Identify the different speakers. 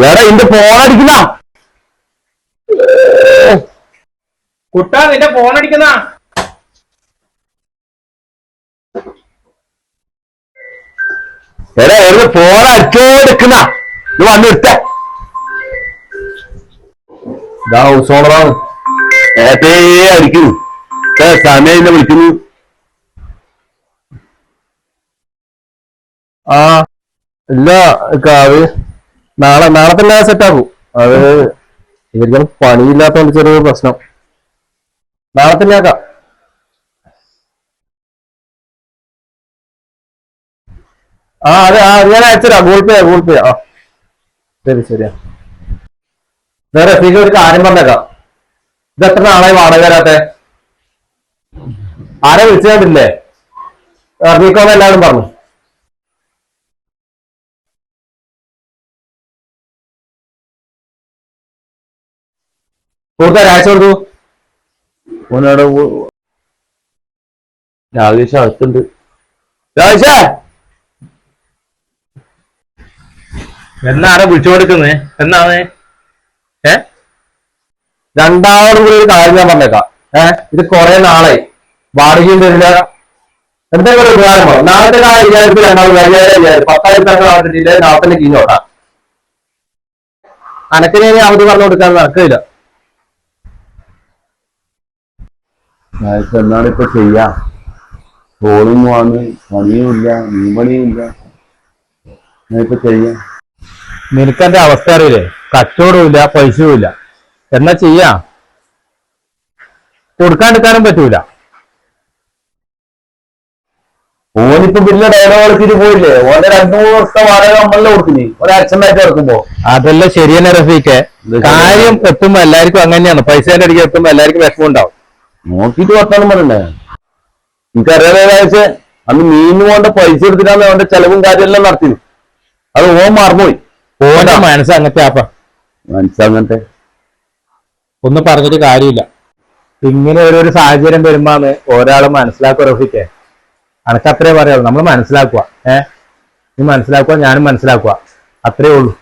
Speaker 1: എടാ ഇന്റെ ഫോൺ അടിക്കുന്ന.
Speaker 2: കുട്ടാ നിന്റെ ഫോൺ അടിക്കുന്ന.
Speaker 1: എടാ എവിടെ ഫോൺ ഇത് വന്നെടുത്ത ഇതാ ഹൗസ് ഓണറാണ് ഏട്ടേ അടിക്കുന്നു ഏ, സമയം എന്നെ വിളിക്കുന്നു. ആ ഇല്ല അത് നാളെ നാളെ തന്നെ സെറ്റ് ആകും അത് ഇവർക്ക് പണിയില്ലാത്തോണ്ട് ചെറിയൊരു പ്രശ്നം. നാളെ തന്നെ ആക്കാം. ആ അതെ ആ ഞാൻ അയച്ചുതരാം ഗൂഗിൾ പേ ഗൂഗിൾ പേ. ആ. ശരി ശരിയാ വേറെ ഫീക്ക് ഒരു കാര്യം പറഞ്ഞേക്കാം. ഇത് എത്ര നാളായി വാടക തരാത്തെ ആരെ വിളിച്ചിട്ടില്ലേ ഇറങ്ങിക്കോന്ന് എല്ലാവരും പറഞ്ഞു. കൂട്ടുകാർ രാജ കൊടുത്തു. ഓനോട് രാജേഷ് അടുത്തുണ്ട്. രാജേഷേ
Speaker 2: എന്നാണ് വിളിച്ചു കൊടുക്കുന്നേ എന്നാണ്? ഏ?
Speaker 1: രണ്ടാമതും കൂടി ഒരു കാര്യം ഞാൻ പറഞ്ഞേക്കാം. ഏഹ് ഇത് കുറെ നാളെ വാടകയും തരില്ല എന്തെങ്കിലും ഒരു ഉപകാരം വേണം നാളത്തെ കാര്യം അയ്യായിരത്തി രണ്ടാമത് അയ്യായിരം പത്തായിരത്തി നാളെ നാളെ തന്നെ കീഞ്ഞോട്ടാ അനക്കിനെ അവധി പറഞ്ഞു കൊടുക്കാൻ നടക്കില്ല എന്നാണ് ഇപ്പൊ ചെയ്യാ? ഫോണും വന്ന് പണിയുമില്ല മീൻപണിയുമില്ല ഇപ്പൊ ചെയ്യാം?
Speaker 2: നിനക്കെന്റെ അവസ്ഥ അറിയില്ലേ? കച്ചവടവും ഇല്ല പൈസയും ഇല്ല. എന്നാ ചെയ്യാ? കൊടുക്കാണ്ടിരിക്കാനും പറ്റൂല.
Speaker 1: ഓനിപ്പോ പിന്നെ ഡയലോഗ് കളിച്ചിട്ട് പോയില്ലേ? ഓന്റെ രണ്ടു മൂന്ന് വർഷത്തെ വാടക നമ്മളെ കൊടുക്കുന്നേ ഒരു അച്ഛനായിട്ട് ഇറക്കുമ്പോ
Speaker 2: അതെല്ലാം ശരിയെന്നെ റഫീക്ക് കാര്യം എത്തുമ്പോ എല്ലാവർക്കും അങ്ങനെയാണ്. പൈസേന്റെ അടിക്ക് എത്തുമ്പോ എല്ലാവർക്കും വിഷമം ഉണ്ടാവും.
Speaker 1: നോക്കിട്ട് വർത്താനം പറയണ്ടേ? എനിക്കറിയാതെ ഒരാഴ്ച അന്ന് മീനിന് പോകേണ്ട പൈസ എടുത്തിട്ടാണ് അവന്റെ ചെലവും കാര്യമെല്ലാം നടത്തിയത്. അത് ഓൻ മറന്നുപോയി.
Speaker 2: ഓന്റെ മനസ്സ് അങ്ങനത്തെ ആപ്പ.
Speaker 1: മനസ്സങ്ങനത്തെ
Speaker 2: ഒന്നും പറഞ്ഞിട്ട് കാര്യമില്ല. ഇങ്ങനെ ഓരോരോ സാഹചര്യം വരുമ്പോന്ന് ഒരാളെ മനസ്സിലാക്കുക റഫിക്കേ അനക്ക് അത്രേ പറയാളൂ നമ്മൾ മനസ്സിലാക്കുക. ഏ? നീ മനസ്സിലാക്കുക ഞാനും മനസ്സിലാക്കുക. അത്രേ ഉള്ളൂ.